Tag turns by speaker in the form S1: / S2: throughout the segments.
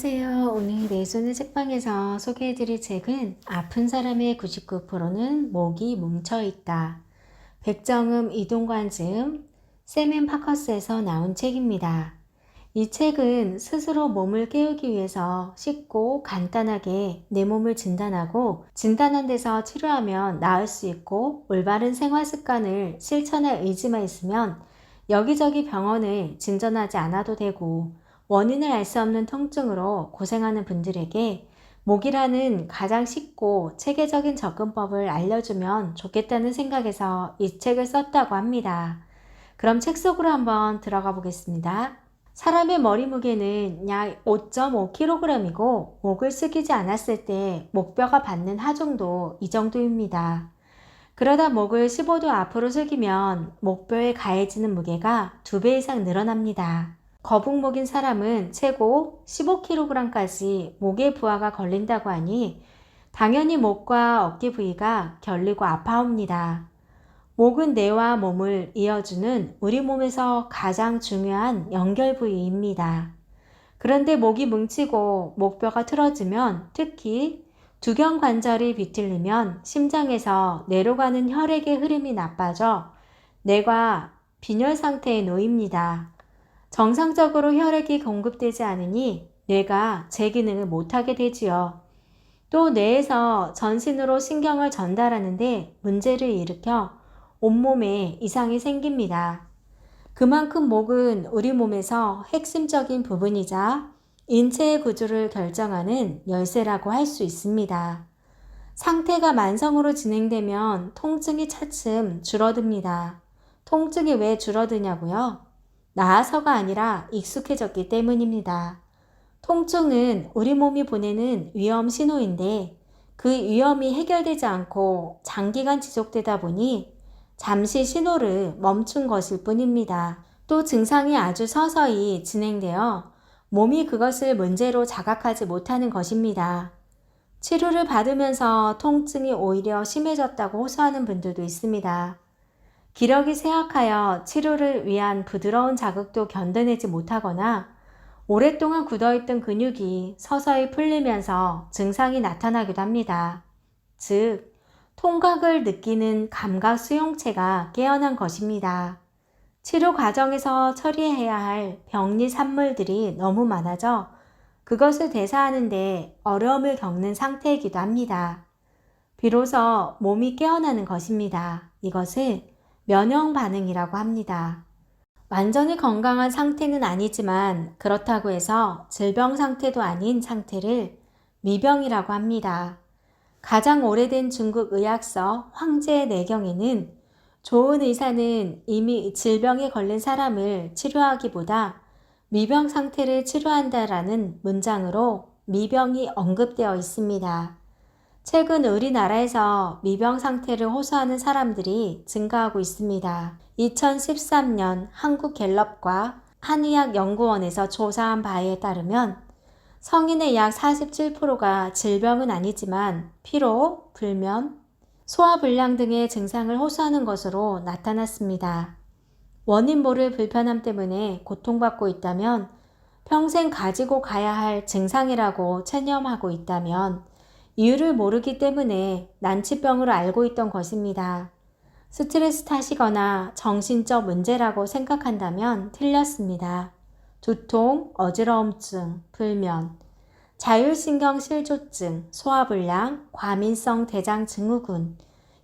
S1: 안녕하세요. 오늘 내 손의 책방에서 소개해드릴 책은 아픈 사람의 99%는 목이 뭉쳐있다. 백정음 이동관 즈음 세멘 파커스에서 나온 책입니다. 이 책은 스스로 몸을 깨우기 위해서 쉽고 간단하게 내 몸을 진단하고 진단한 데서 치료하면 나을 수 있고 올바른 생활 습관을 실천할 의지만 있으면 여기저기 병원을 진전하지 않아도 되고 원인을 알 수 없는 통증으로 고생하는 분들에게 목이라는 가장 쉽고 체계적인 접근법을 알려주면 좋겠다는 생각에서 이 책을 썼다고 합니다. 그럼 책 속으로 한번 들어가 보겠습니다. 사람의 머리 무게는 약 5.5kg이고 목을 숙이지 않았을 때 목뼈가 받는 하중도 이 정도입니다. 그러다 목을 15도 앞으로 숙이면 목뼈에 가해지는 무게가 2배 이상 늘어납니다. 거북목인 사람은 최고 15kg까지 목의 부하가 걸린다고 하니 당연히 목과 어깨 부위가 결리고 아파옵니다. 목은 뇌와 몸을 이어주는 우리 몸에서 가장 중요한 연결 부위입니다. 그런데 목이 뭉치고 목뼈가 틀어지면 특히 두견 관절이 비틀리면 심장에서 뇌로 가는 혈액의 흐름이 나빠져 뇌가 빈혈 상태에 놓입니다. 정상적으로 혈액이 공급되지 않으니 뇌가 제 기능을 못하게 되지요. 또 뇌에서 전신으로 신경을 전달하는데 문제를 일으켜 온몸에 이상이 생깁니다. 그만큼 목은 우리 몸에서 핵심적인 부분이자 인체의 구조를 결정하는 열쇠라고 할 수 있습니다. 상태가 만성으로 진행되면 통증이 차츰 줄어듭니다. 통증이 왜 줄어드냐고요? 나아서가 아니라 익숙해졌기 때문입니다. 통증은 우리 몸이 보내는 위험 신호인데 그 위험이 해결되지 않고 장기간 지속되다 보니 잠시 신호를 멈춘 것일 뿐입니다. 또 증상이 아주 서서히 진행되어 몸이 그것을 문제로 자각하지 못하는 것입니다. 치료를 받으면서 통증이 오히려 심해졌다고 호소하는 분들도 있습니다. 기력이 쇠약하여 치료를 위한 부드러운 자극도 견뎌내지 못하거나 오랫동안 굳어있던 근육이 서서히 풀리면서 증상이 나타나기도 합니다. 즉, 통각을 느끼는 감각 수용체가 깨어난 것입니다. 치료 과정에서 처리해야 할 병리 산물들이 너무 많아져 그것을 대사하는데 어려움을 겪는 상태이기도 합니다. 비로소 몸이 깨어나는 것입니다. 이것을 면역 반응이라고 합니다. 완전히 건강한 상태는 아니지만 그렇다고 해서 질병 상태도 아닌 상태를 미병이라고 합니다. 가장 오래된 중국 의학서 황제 내경에는 좋은 의사는 이미 질병에 걸린 사람을 치료하기보다 미병 상태를 치료한다라는 문장으로 미병이 언급되어 있습니다. 최근 우리나라에서 미병 상태를 호소하는 사람들이 증가하고 있습니다. 2013년 한국갤럽과 한의학연구원에서 조사한 바에 따르면 성인의 약 47%가 질병은 아니지만 피로, 불면, 소화불량 등의 증상을 호소하는 것으로 나타났습니다. 원인 모를 불편함 때문에 고통받고 있다면 평생 가지고 가야 할 증상이라고 체념하고 있다면 이유를 모르기 때문에 난치병으로 알고 있던 것입니다. 스트레스 탓이거나 정신적 문제라고 생각한다면 틀렸습니다. 두통, 어지러움증, 불면, 자율신경 실조증, 소화불량, 과민성 대장 증후군,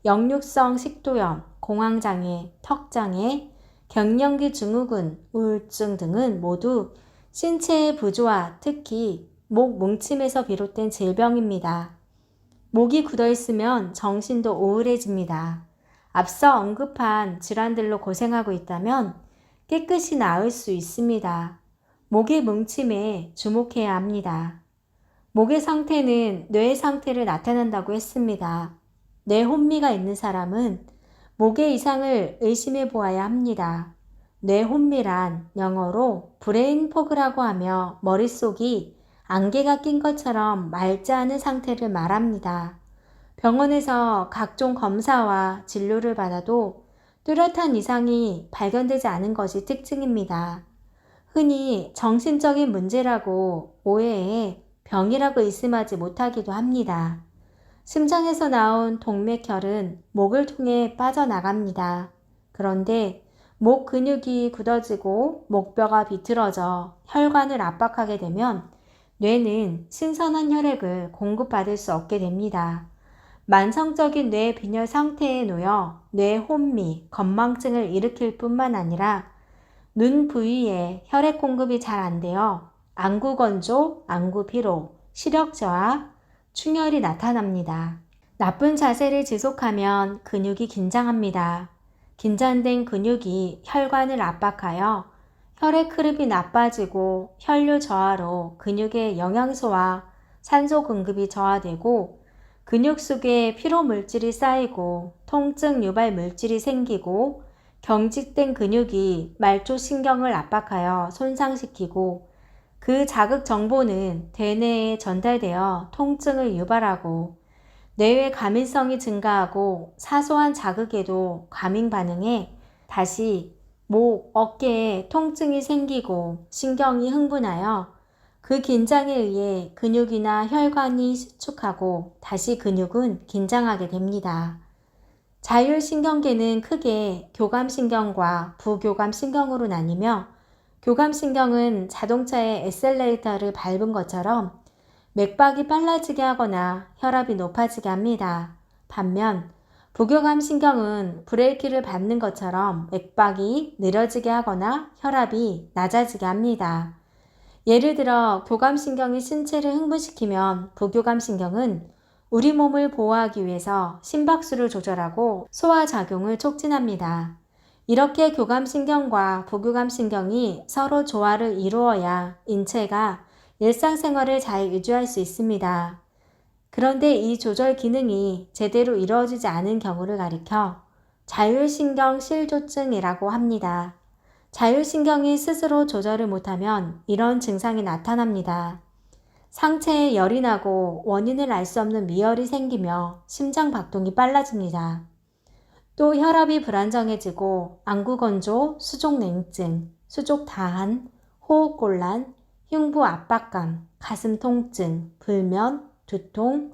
S1: 역류성 식도염, 공황장애, 턱장애, 갱년기 증후군, 우울증 등은 모두 신체의 부조화, 특히 목 뭉침에서 비롯된 질병입니다. 목이 굳어 있으면 정신도 우울해집니다. 앞서 언급한 질환들로 고생하고 있다면 깨끗이 나을 수 있습니다. 목의 뭉침에 주목해야 합니다. 목의 상태는 뇌의 상태를 나타낸다고 했습니다. 뇌 혼미가 있는 사람은 목의 이상을 의심해 보아야 합니다. 뇌 혼미란 영어로 브레인 포그라고 하며 머릿속이 안개가 낀 것처럼 맑지 않은 상태를 말합니다. 병원에서 각종 검사와 진료를 받아도 뚜렷한 이상이 발견되지 않은 것이 특징입니다. 흔히 정신적인 문제라고 오해해 병이라고 의심하지 못하기도 합니다. 심장에서 나온 동맥혈은 목을 통해 빠져나갑니다. 그런데 목 근육이 굳어지고 목뼈가 비틀어져 혈관을 압박하게 되면 뇌는 신선한 혈액을 공급받을 수 없게 됩니다. 만성적인 뇌 빈혈 상태에 놓여 뇌 혼미, 건망증을 일으킬 뿐만 아니라 눈 부위에 혈액 공급이 잘 안 되어 안구 건조, 안구 피로, 시력 저하, 충혈이 나타납니다. 나쁜 자세를 지속하면 근육이 긴장합니다. 긴장된 근육이 혈관을 압박하여 혈액 흐름이 나빠지고 혈류 저하로 근육의 영양소와 산소 공급이 저하되고 근육 속에 피로 물질이 쌓이고 통증 유발 물질이 생기고 경직된 근육이 말초 신경을 압박하여 손상시키고 그 자극 정보는 대뇌에 전달되어 통증을 유발하고 뇌의 과민성이 증가하고 사소한 자극에도 과민 반응해 다시 목, 어깨에 통증이 생기고 신경이 흥분하여 그 긴장에 의해 근육이나 혈관이 수축하고 다시 근육은 긴장하게 됩니다. 자율신경계는 크게 교감신경과 부교감신경으로 나뉘며 교감신경은 자동차의 에셀레이터를 밟은 것처럼 맥박이 빨라지게 하거나 혈압이 높아지게 합니다. 반면 부교감 신경은 브레이크를 밟는 것처럼 맥박이 느려지게 하거나 혈압이 낮아지게 합니다. 예를 들어 교감 신경이 신체를 흥분시키면 부교감 신경은 우리 몸을 보호하기 위해서 심박수를 조절하고 소화 작용을 촉진합니다. 이렇게 교감신경과 부교감신경이 서로 조화를 이루어야 인체가 일상생활을 잘 유지할 수 있습니다. 그런데 이 조절 기능이 제대로 이루어지지 않은 경우를 가리켜 자율신경 실조증이라고 합니다. 자율신경이 스스로 조절을 못하면 이런 증상이 나타납니다. 상체에 열이 나고 원인을 알 수 없는 미열이 생기며 심장 박동이 빨라집니다. 또 혈압이 불안정해지고 안구건조, 수족냉증, 수족다한, 호흡곤란, 흉부 압박감, 가슴 통증, 불면, 두통,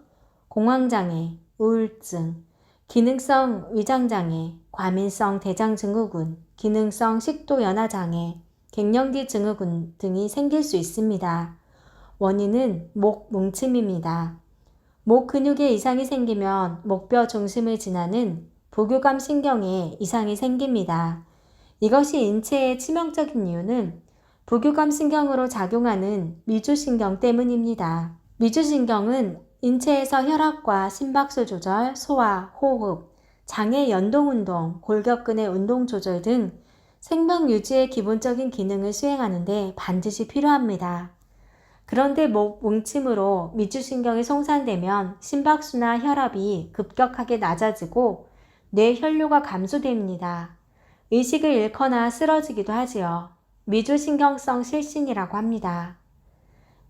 S1: 공황장애, 우울증, 기능성 위장장애, 과민성 대장증후군, 기능성 식도연화장애, 갱년기 증후군 등이 생길 수 있습니다. 원인은 목 뭉침입니다. 목 근육에 이상이 생기면 목뼈 중심을 지나는 부교감 신경에 이상이 생깁니다. 이것이 인체에 치명적인 이유는 부교감 신경으로 작용하는 미주신경 때문입니다. 미주신경은 인체에서 혈압과 심박수 조절, 소화, 호흡, 장애 연동운동, 골격근의 운동 조절 등 생명 유지의 기본적인 기능을 수행하는데 반드시 필요합니다. 그런데 목 뭉침으로 미주신경이 송산되면 심박수나 혈압이 급격하게 낮아지고 뇌 혈류가 감소됩니다. 의식을 잃거나 쓰러지기도 하지요. 미주신경성 실신이라고 합니다.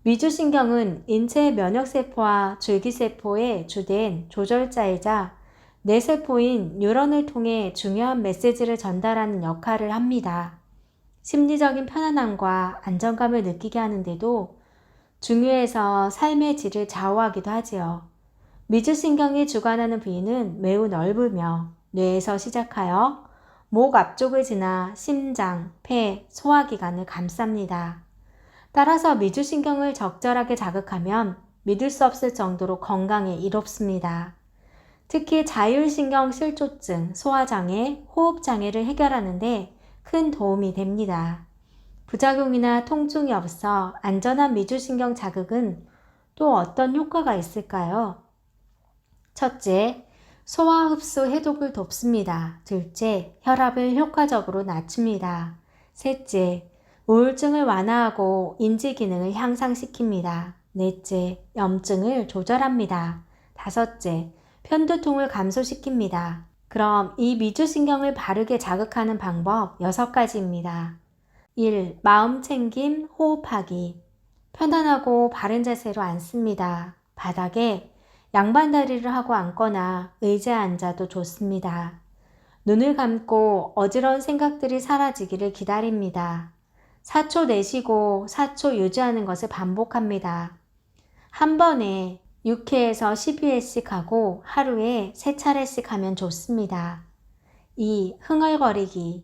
S1: 미주신경은 인체의 면역세포와 줄기세포의 주된 조절자이자 뇌세포인 뉴런을 통해 중요한 메시지를 전달하는 역할을 합니다. 심리적인 편안함과 안정감을 느끼게 하는데도 중요해서 삶의 질을 좌우하기도 하지요. 미주신경이 주관하는 부위는 매우 넓으며 뇌에서 시작하여 목 앞쪽을 지나 심장, 폐, 소화기관을 감쌉니다. 따라서 미주신경을 적절하게 자극하면 믿을 수 없을 정도로 건강에 이롭습니다. 특히 자율신경 실조증, 소화장애, 호흡장애를 해결하는데 큰 도움이 됩니다. 부작용이나 통증이 없어 안전한 미주신경 자극은 또 어떤 효과가 있을까요? 첫째, 소화 흡수 해독을 돕습니다. 둘째, 혈압을 효과적으로 낮춥니다. 셋째, 우울증을 완화하고 인지 기능을 향상시킵니다. 넷째, 염증을 조절합니다. 다섯째, 편두통을 감소시킵니다. 그럼 이 미주신경을 바르게 자극하는 방법 6가지입니다. 1. 마음 챙김, 호흡하기. 편안하고 바른 자세로 앉습니다. 바닥에 양반다리를 하고 앉거나 의자에 앉아도 좋습니다. 눈을 감고 어지러운 생각들이 사라지기를 기다립니다. 4초 내쉬고 4초 유지하는 것을 반복합니다. 한 번에 6회에서 12회씩 하고 하루에 3차례씩 하면 좋습니다. 2. 흥얼거리기.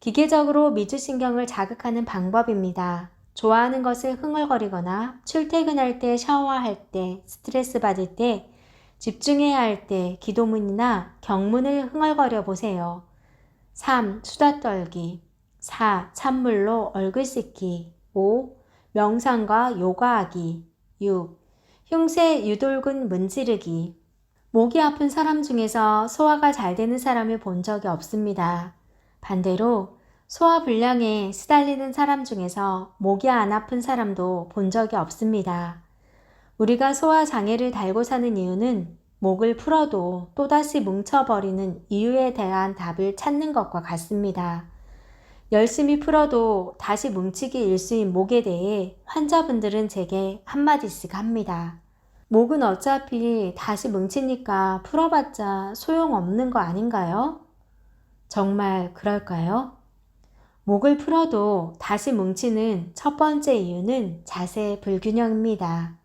S1: 기계적으로 미주신경을 자극하는 방법입니다. 좋아하는 것을 흥얼거리거나 출퇴근할 때, 샤워할 때, 스트레스 받을 때, 집중해야 할 때 기도문이나 경문을 흥얼거려 보세요. 3. 수다 떨기 4. 찬물로 얼굴 씻기 5. 명상과 요가하기 6. 흉쇄 유돌근 문지르기 목이 아픈 사람 중에서 소화가 잘 되는 사람을 본 적이 없습니다. 반대로 소화 불량에 시달리는 사람 중에서 목이 안 아픈 사람도 본 적이 없습니다. 우리가 소화 장애를 달고 사는 이유는 목을 풀어도 또다시 뭉쳐버리는 이유에 대한 답을 찾는 것과 같습니다. 열심히 풀어도 다시 뭉치기 일수인 목에 대해 환자분들은 제게 한마디씩 합니다. 목은 어차피 다시 뭉치니까 풀어봤자 소용없는 거 아닌가요? 정말 그럴까요? 목을 풀어도 다시 뭉치는 첫 번째 이유는 자세 불균형입니다.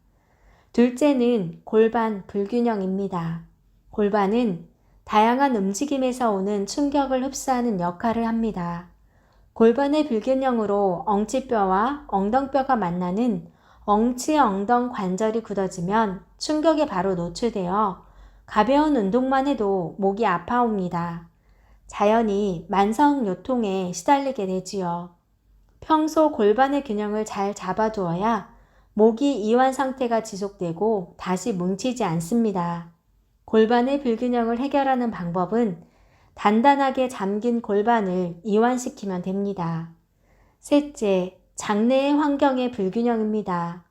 S1: 둘째는 골반 불균형입니다. 골반은 다양한 움직임에서 오는 충격을 흡수하는 역할을 합니다. 골반의 불균형으로 엉치뼈와 엉덩뼈가 만나는 엉치 엉덩 관절이 굳어지면 충격에 바로 노출되어 가벼운 운동만 해도 목이 아파옵니다. 자연히 만성 요통에 시달리게 되지요. 평소 골반의 균형을 잘 잡아두어야 목이 이완 상태가 지속되고 다시 뭉치지 않습니다. 골반의 불균형을 해결하는 방법은 단단하게 잠긴 골반을 이완시키면 됩니다. 셋째, 장내의 환경의 불균형입니다.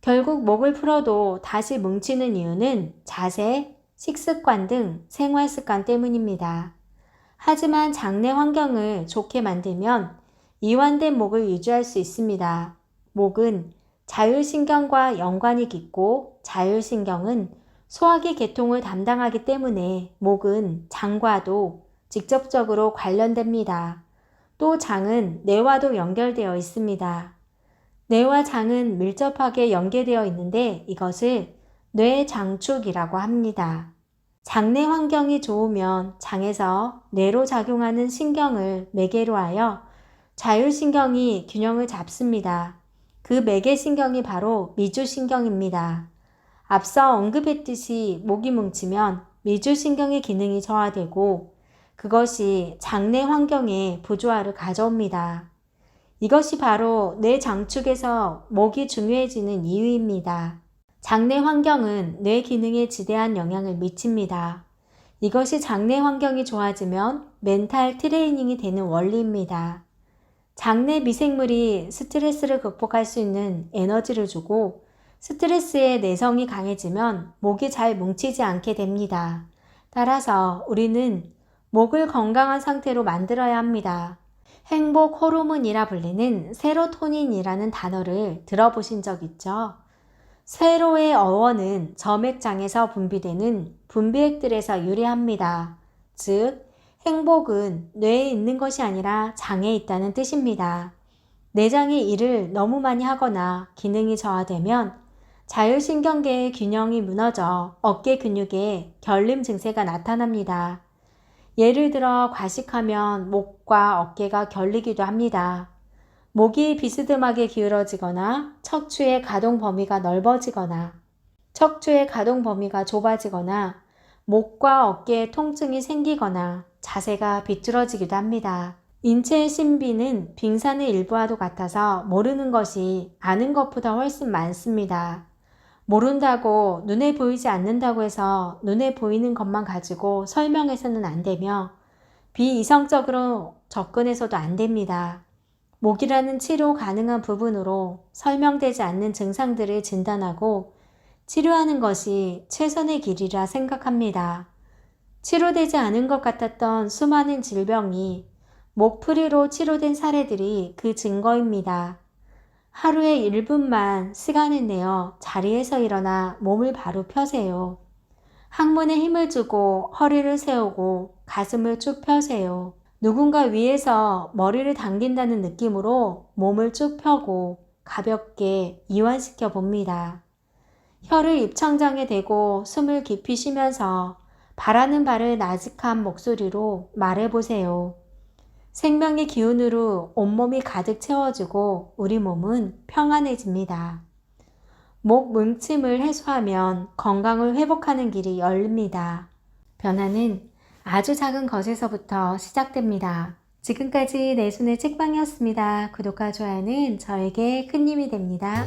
S1: 결국 목을 풀어도 다시 뭉치는 이유는 자세, 식습관 등 생활 습관 때문입니다. 하지만 장내 환경을 좋게 만들면 이완된 목을 유지할 수 있습니다. 목은 자율신경과 연관이 깊고 자율신경은 소화기 계통을 담당하기 때문에 목은 장과도 직접적으로 관련됩니다. 또 장은 뇌와도 연결되어 있습니다. 뇌와 장은 밀접하게 연계되어 있는데 이것을 뇌장축이라고 합니다. 장내 환경이 좋으면 장에서 뇌로 작용하는 신경을 매개로 하여 자율신경이 균형을 잡습니다. 그 매개신경이 바로 미주신경입니다. 앞서 언급했듯이 목이 뭉치면 미주신경의 기능이 저하되고 그것이 장내 환경에 부조화를 가져옵니다. 이것이 바로 뇌 장축에서 목이 중요해지는 이유입니다. 장내 환경은 뇌 기능에 지대한 영향을 미칩니다. 이것이 장내 환경이 좋아지면 멘탈 트레이닝이 되는 원리입니다. 장내 미생물이 스트레스를 극복할 수 있는 에너지를 주고 스트레스의 내성이 강해지면 목이 잘 뭉치지 않게 됩니다. 따라서 우리는 목을 건강한 상태로 만들어야 합니다. 행복 호르몬이라 불리는 세로토닌이라는 단어를 들어보신 적 있죠? 세로의 어원은 점액장에서 분비되는 분비액들에서 유래합니다. 즉, 행복은 뇌에 있는 것이 아니라 장에 있다는 뜻입니다. 내장이 일을 너무 많이 하거나 기능이 저하되면 자율신경계의 균형이 무너져 어깨 근육에 결림 증세가 나타납니다. 예를 들어 과식하면 목과 어깨가 결리기도 합니다. 목이 비스듬하게 기울어지거나 척추의 가동 범위가 넓어지거나 척추의 가동 범위가 좁아지거나 목과 어깨에 통증이 생기거나 자세가 비뚤어지기도 합니다. 인체의 신비는 빙산의 일부와도 같아서 모르는 것이 아는 것보다 훨씬 많습니다. 모른다고 눈에 보이지 않는다고 해서 눈에 보이는 것만 가지고 설명해서는 안 되며 비이성적으로 접근해서도 안 됩니다. 목이라는 치료 가능한 부분으로 설명되지 않는 증상들을 진단하고 치료하는 것이 최선의 길이라 생각합니다. 치료되지 않은 것 같았던 수많은 질병이 목풀이로 치료된 사례들이 그 증거입니다. 하루에 1분만 시간을 내어 자리에서 일어나 몸을 바로 펴세요. 항문에 힘을 주고 허리를 세우고 가슴을 쭉 펴세요. 누군가 위에서 머리를 당긴다는 느낌으로 몸을 쭉 펴고 가볍게 이완시켜 봅니다. 혀를 입천장에 대고 숨을 깊이 쉬면서 바라는 바를 나직한 목소리로 말해보세요. 생명의 기운으로 온몸이 가득 채워지고 우리 몸은 평안해집니다. 목 뭉침을 해소하면 건강을 회복하는 길이 열립니다. 변화는 아주 작은 것에서부터 시작됩니다. 지금까지 내 손의 책방이었습니다. 구독과 좋아요는 저에게 큰 힘이 됩니다.